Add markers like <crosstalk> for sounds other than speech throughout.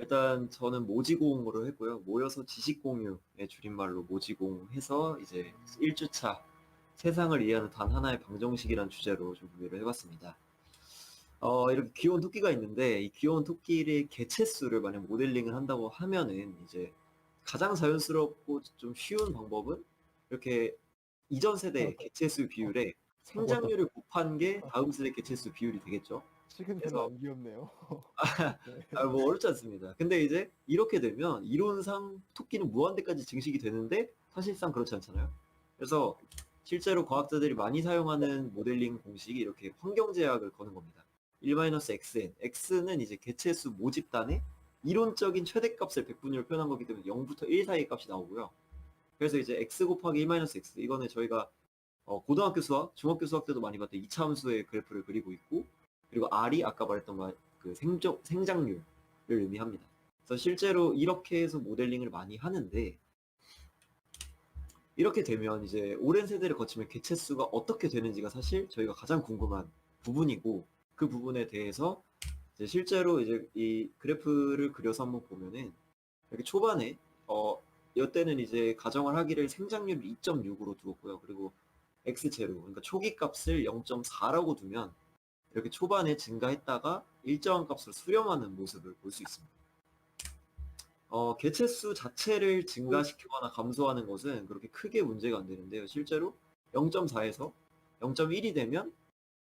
일단 저는 모지공으로 했고요. 모여서 지식 공유의 줄임말로 모지공 해서 이제 1주차 세상을 이해하는 단 하나의 방정식이라는 주제로 좀 준비를 해봤습니다. 어, 이렇게 귀여운 토끼가 있는데 이 귀여운 토끼의 개체수를 만약 모델링을 한다고 하면은 이제 가장 자연스럽고 좀 쉬운 방법은 이렇게 이전 세대 개체수 비율에 생장률을 곱한 게 다음 세대 개체수 비율이 되겠죠. 그래서- 별로 안 귀엽네요. <laughs> 네. 아, 뭐 어렵지 않습니다. 근데 이제 이렇게 되면 이론상 토끼는 무한대까지 증식이 되는데 사실상 그렇지 않잖아요. 그래서 실제로 과학자들이 많이 사용하는 모델링 공식이 이렇게 환경 제약을 거는 겁니다. 1-xn. x는 이제 개체수 모집단의 이론적인 최대값을 백분율로 표현한 거기 때문에 0부터 1 사이의 값이 나오고요. 그래서 이제 x 곱하기 1-x. 이거는 저희가 어, 고등학교 수학, 중학교 수학 때도 많이 봤던 이차 함수의 그래프를 그리고 있고 그리고 r이 아까 말했던 거- 그 생적, 생장률을 의미합니다. 그래서 실제로 이렇게 해서 모델링을 많이 하는데 이렇게 되면 이제 오랜 세대를 거치면 개체수가 어떻게 되는지가 사실 저희가 가장 궁금한 부분이고 그 부분에 대해서 이제 실제로 이제 이 그래프를 그려서 한번 보면은 이렇게 초반에 어 이때는 이제 가정을 하기를 생장률을 2.6으로 두었고요. 그리고 x제로 그러니까 초기 값을 0.4라고 두면 이렇게 초반에 증가했다가 일정한 값으로 수렴하는 모습을 볼 수 있습니다. 어, 개체수 자체를 증가시키거나 감소하는 것은 그렇게 크게 문제가 안 되는데요. 실제로 0.4에서 0.1이 되면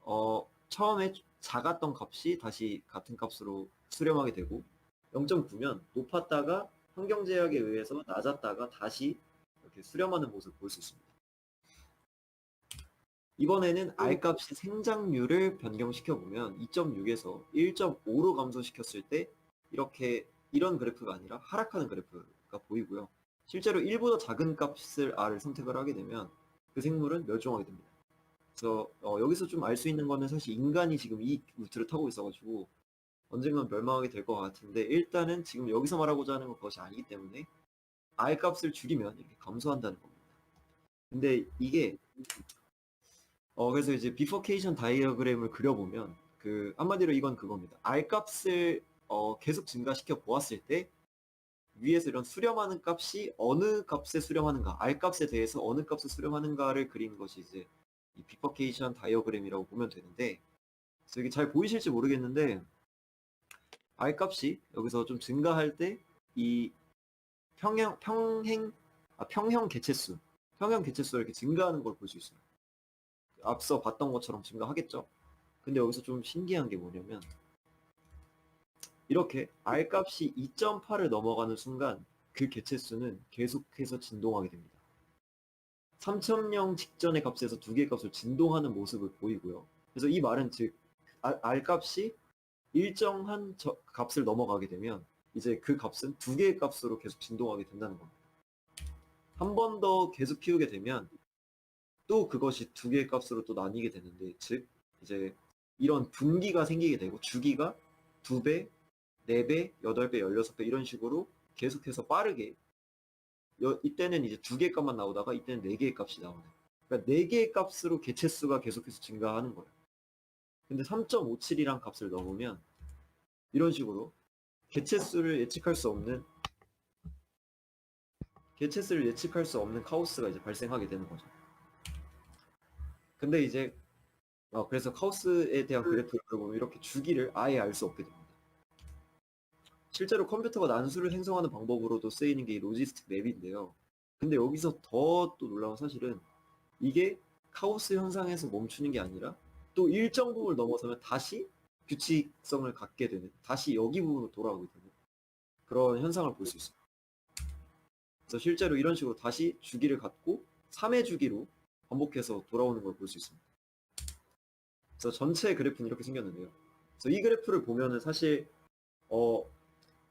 어, 처음에 작았던 값이 다시 같은 값으로 수렴하게 되고 0.9면 높았다가 환경 제약에 의해서 낮았다가 다시 이렇게 수렴하는 모습을 볼 수 있습니다. 이번에는 R 값이 생장률을 변경시켜 보면 2.6에서 1.5로 감소시켰을 때 이렇게 이런 그래프가 아니라 하락하는 그래프가 보이고요. 실제로 1보다 작은 값을 R을 선택을 하게 되면 그 생물은 멸종하게 됩니다. 그래서 어, 여기서 좀 알 수 있는 거는 사실 인간이 지금 이 루트를 타고 있어가지고 언젠간 멸망하게 될 것 같은데 일단은 지금 여기서 말하고자 하는 건 그것이 아니기 때문에 R 값을 줄이면 이렇게 감소한다는 겁니다. 근데 이게 어 그래서 이제 비포케이션 다이어그램을 그려보면 그 한마디로 이건 그겁니다. R 값을 어, 계속 증가시켜 보았을 때 위에서 이런 수렴하는 값이 어느 값에 수렴하는가, R 값에 대해서 어느 값에 수렴하는가를 그린 것이 이제 이 비퍼케이션 다이어그램이라고 보면 되는데 그래서 이게 잘 보이실지 모르겠는데 R 값이 여기서 좀 증가할 때 이 평형 평행 아, 평형 개체수 평형 개체수가 이렇게 증가하는 걸 볼 수 있어요. 앞서 봤던 것처럼 증가하겠죠. 근데 여기서 좀 신기한 게 뭐냐면 이렇게 R 값이 2.8을 넘어가는 순간 그 개체수는 계속해서 진동하게 됩니다. 3000령 직전의 값에서 두 개의 값을 진동하는 모습을 보이고요. 그래서 이 말은 즉 R, 값이 일정한 저- 값을 넘어가게 되면 이제 그 값은 두 개의 값으로 계속 진동하게 된다는 겁니다. 한 번 더 계속 키우게 되면 또 그것이 두 개의 값으로 또 나뉘게 되는데 즉 이제 이런 분기가 생기게 되고 주기가 두 배, 네 배, 여덟 배, 열여섯 배 이런 식으로 계속해서 빠르게 여- 이때는 이제 두 개의 값만 나오다가 이때는 네 개의 값이 나오는 그러니까 네 개의 값으로 개체 수가 계속해서 증가하는 거예요. 근데 3.57이란 값을 넣으면 이런 식으로 개체 수를 예측할 수 없는 개체 수를 예측할 수 없는 카오스가 이제 발생하게 되는 거죠. 근데 이제 어, 그래서 카오스에 대한 그래프를 보면 이렇게 주기를 아예 알 수 없게 됩니다. 실제로 컴퓨터가 난수를 생성하는 방법으로도 쓰이는 게 이 로지스틱 맵인데요. 근데 여기서 더 또 놀라운 사실은 이게 카오스 현상에서 멈추는 게 아니라 또 일정 부분을 넘어서면 다시 규칙성을 갖게 되는 다시 여기 부분으로 돌아오게 되는 그런 현상을 볼 수 있어요. 그래서 실제로 이런 식으로 다시 주기를 갖고 3회 주기로 반복해서 돌아오는 걸 볼 수 있습니다. 그래서 전체 그래프는 이렇게 생겼는데요. 그래서 이 그래프를 보면은 사실 어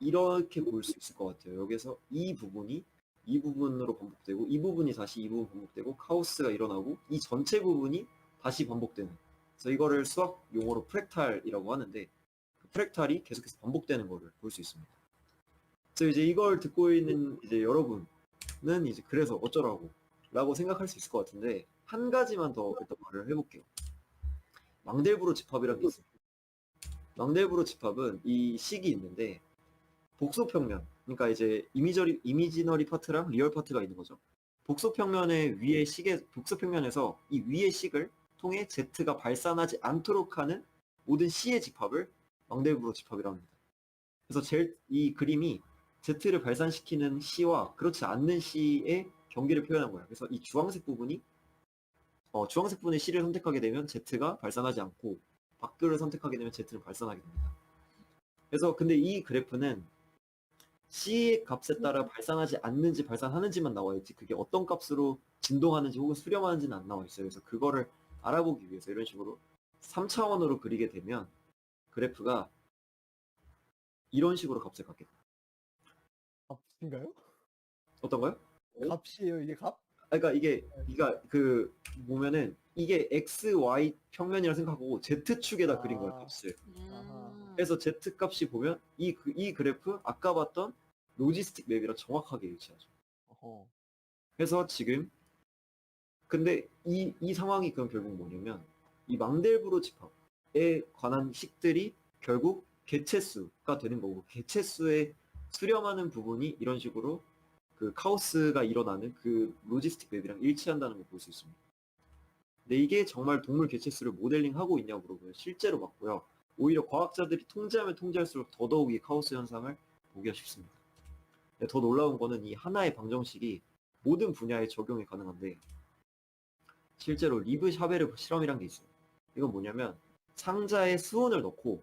이렇게 볼 수 있을 것 같아요. 여기서 이 부분이 이 부분으로 반복되고 이 부분이 다시 이 부분 반복되고 카오스가 일어나고 이 전체 부분이 다시 반복되는. 그래서 이거를 수학 용어로 프랙탈이라고 하는데 그 프랙탈이 계속해서 반복되는 거를 볼 수 있습니다. 그래서 이제 이걸 듣고 있는 이제 여러분은 이제 그래서 어쩌라고 라고 생각할 수 있을 것 같은데 한 가지만 더 일단 말을 해볼게요. 망델브로 집합이라는 게 있습니다. 망델브로 집합은 이 식이 있는데 복소 평면, 그러니까 이제 이미저리 이미지너리 파트랑 리얼 파트가 있는 거죠. 복소 평면의 위에 식에 복소 평면에서 이 위의 식을 통해 Z가 발산하지 않도록 하는 모든 C의 집합을 망대부로 집합이라고 합니다. 그래서 제일 이 그림이 Z를 발산시키는 C와 그렇지 않는 C의 경계를 표현한 거예요. 그래서 이 주황색 부분이 어, 주황색 부분의 C를 선택하게 되면 Z가 발산하지 않고 밖을 선택하게 되면 Z는 발산하게 됩니다. 그래서 근데 이 그래프는 C의 값에 따라 발산하지 않는지 발산하는지만 나와 있지 그게 어떤 값으로 진동하는지 혹은 수렴하는지는 안 나와 있어요. 그래서 그거를 알아보기 위해서 이런 식으로 3차원으로 그리게 되면 그래프가 이런 식으로 값을 갖게 돼요. 값인가요? 어떤 거요? 값이에요 이게 값? 아, 그러니까 이게 이가 그 보면은 이게 x, y 평면이라 생각하고 z-축에다 그린 거예요, 아. 값을. 음. 그래서 z 값이 보면 이, 그- 이 그래프 아까 봤던 로지스틱 맵이랑 정확하게 일치하죠. 어허. 그래서 지금 근데 이, 이 상황이 그럼 결국 뭐냐면 이 망델브로 집합에 관한 식들이 결국 개체수가 되는 거고 개체수에 수렴하는 부분이 이런 식으로 그 카오스가 일어나는 그 로지스틱 맵이랑 일치한다는 걸 볼 수 있습니다. 근데 이게 정말 동물 개체수를 모델링하고 있냐고 물어보면 실제로 맞고요. 오히려 과학자들이 통제하면 통제할수록 더더욱 이 카오스 현상을 보기가 쉽습니다. 더 놀라운 거는 이 하나의 방정식이 모든 분야에 적용이 가능한데 실제로 리브 샤베르 실험이란 게 있어요. 이건 뭐냐면 상자에 수온을 넣고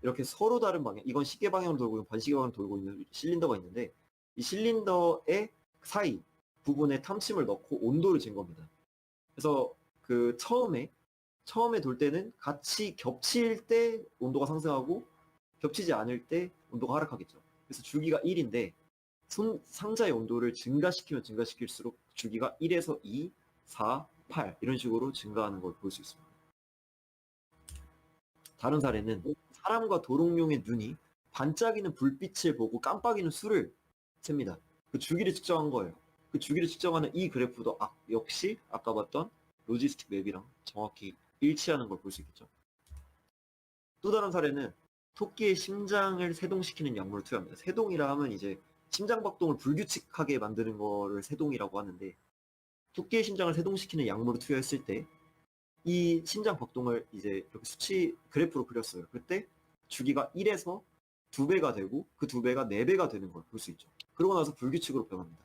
이렇게 서로 다른 방향, 이건 시계 방향으로 돌고 반시계 방향으로 돌고 있는 실린더가 있는데 이 실린더의 사이 부분에 탐침을 넣고 온도를 잰 겁니다. 그래서 그 처음에 처음에 돌 때는 같이 겹칠 때 온도가 상승하고 겹치지 않을 때 온도가 하락하겠죠. 그래서 주기가 1인데 상자의 온도를 증가시키면 증가시킬수록 주기가 1에서 2, 4, 8 이런 식으로 증가하는 걸 볼 수 있습니다. 다른 사례는 사람과 도롱뇽의 눈이 반짝이는 불빛을 보고 깜빡이는 수를 셉니다. 그 주기를 측정한 거예요. 그 주기를 측정하는 이 그래프도 아- 역시 아까 봤던 로지스틱 맵이랑 정확히 일치하는 걸 볼 수 있겠죠. 또 다른 사례는 토끼의 심장을 세동시키는 약물을 투여합니다. 세동이라 하면 이제 심장 박동을 불규칙하게 만드는 거를 세동이라고 하는데 토끼의 심장을 세동시키는 약물을 투여했을 때 이 심장 박동을 이제 이렇게 수치 그래프로 그렸어요. 그때 주기가 1에서 2배가 되고 그 2배가 4배가 되는 걸 볼 수 있죠. 그러고 나서 불규칙으로 변합니다.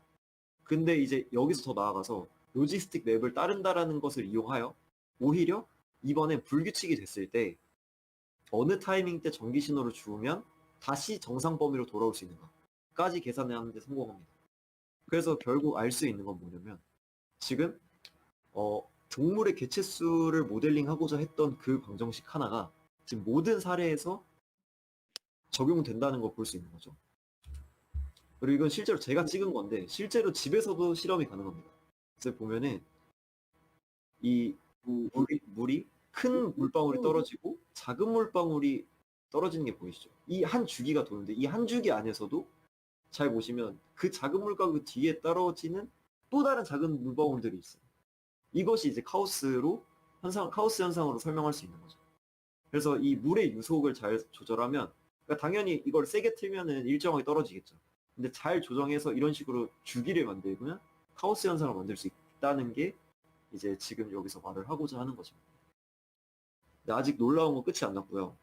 근데 이제 여기서 더 나아가서 로지스틱 맵을 따른다라는 것을 이용하여 오히려 이번에 불규칙이 됐을 때 어느 타이밍 때 전기 신호를 주우면 다시 정상 범위로 돌아올 수 있는가까지 계산하는 데 성공합니다. 그래서 결국 알 수 있는 건 뭐냐면 지금 어, 동물의 개체수를 모델링하고자 했던 그 방정식 하나가 지금 모든 사례에서 적용된다는 걸 볼 수 있는 거죠. 그리고 이건 실제로 제가 찍은 건데 실제로 집에서도 실험이 가능합니다. 그래서 보면은 이 물이, 물이 큰 물방울이 떨어지고 작은 물방울이 떨어지는 게 보이시죠? 이 한 주기가 도는데 이 한 주기 안에서도 잘 보시면 그 작은 물과 그 뒤에 떨어지는 또 다른 작은 물방울들이 있어요. 이것이 이제 카오스로 현상, 카오스 현상으로 설명할 수 있는 거죠. 그래서 이 물의 유속을 잘 조절하면 그러니까 당연히 이걸 세게 틀면은 일정하게 떨어지겠죠. 근데 잘 조정해서 이런 식으로 주기를 만들면 카오스 현상을 만들 수 있다는 게 이제 지금 여기서 말을 하고자 하는 거죠. 근데 아직 놀라운 건 끝이 안 났고요.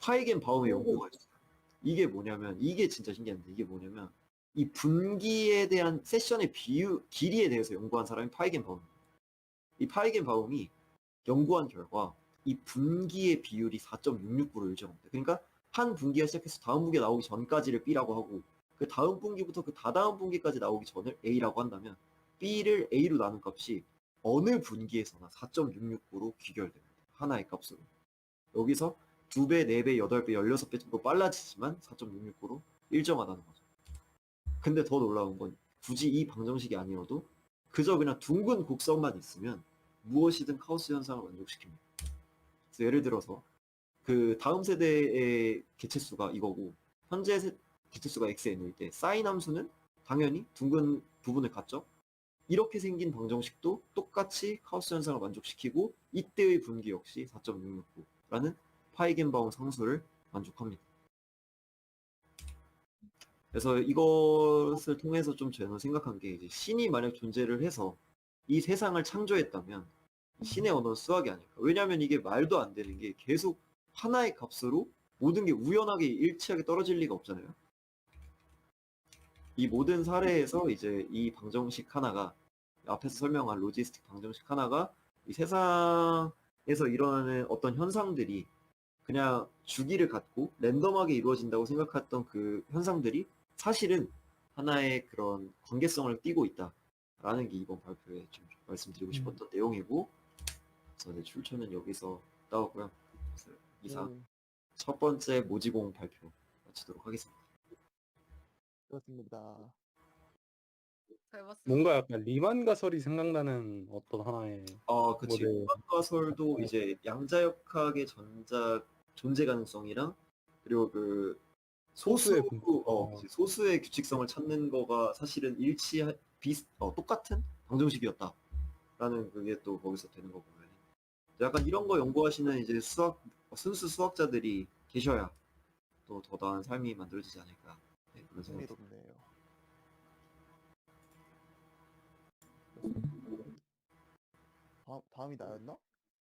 파이겐 바움의 연구가 있어요. 이게 뭐냐면 이게 진짜 신기한데 이게 뭐냐면 이 분기에 대한 세션의 비유 길이에 대해서 연구한 사람이 파이겐 바움입니다. 이 파이겐 바움이 연구한 결과 이 분기의 비율이 4.66으로 일정합니다. 그러니까 한 분기가 시작해서 다음 분기가 나오기 전까지를 B라고 하고 그 다음 분기부터 그 다다음 분기까지 나오기 전을 A라고 한다면 B를 A로 나눈 값이 어느 분기에서나 4.66으로 귀결됩니다. 하나의 값으로. 여기서 2배, 4배, 8배, 16배 정도 빨라지지만 4.66으로 일정하다는 거죠. 근데 더 놀라운 건 굳이 이 방정식이 아니어도 그저 그냥 둥근 곡선만 있으면 무엇이든 카오스 현상을 만족시킵니다. 예를 들어서 그 다음 세대의 개체수가 이거고 현재 세- 개체수가 xn일 때 사인 함수는 당연히 둥근 부분을 갖죠. 이렇게 생긴 방정식도 똑같이 카오스 현상을 만족시키고 이때의 분기 역시 4.669라는 파이겐바움 상수를 만족합니다. 그래서 이것을 통해서 좀 저는 생각한 게 이제 신이 만약 존재를 해서 이 세상을 창조했다면 신의 언어는 수학이 아닐까. 왜냐하면 이게 말도 안 되는 게 계속 하나의 값으로 모든 게 우연하게 일치하게 떨어질 리가 없잖아요. 이 모든 사례에서 이제 이 방정식 하나가 앞에서 설명한 로지스틱 방정식 하나가 이 세상에서 일어나는 어떤 현상들이 그냥 주기를 갖고 랜덤하게 이루어진다고 생각했던 그 현상들이 사실은 하나의 그런 관계성을 띠고 있다라는 게 이번 발표에 좀 말씀드리고 싶었던 내용이고 그래서 네, 출처는 여기서 나오고요. 이상 네, 첫 번째 모지공 발표 마치도록 하겠습니다. 그렇습니다. 잘 봤습니다. 뭔가 약간 리만 가설이 생각나는 어떤 하나의 아, 그치. 모델. 음악가설도 네. 이제 양자역학의 전자 존재 가능성이랑 그리고 그 소수 소수의 분- 어, 어. 그치. 소수의 규칙성을 찾는 거가 사실은 일치 비슷 어, 똑같은 방정식이었다라는 그게 또 거기서 되는 거 보면 약간 이런 거 연구하시는 이제 수학 순수 수학자들이 계셔야 또 더 나은 삶이 만들어지지 않을까 네, 그런 생각이 듭니다. 흥미롭네요. 다음 다음이 나였나?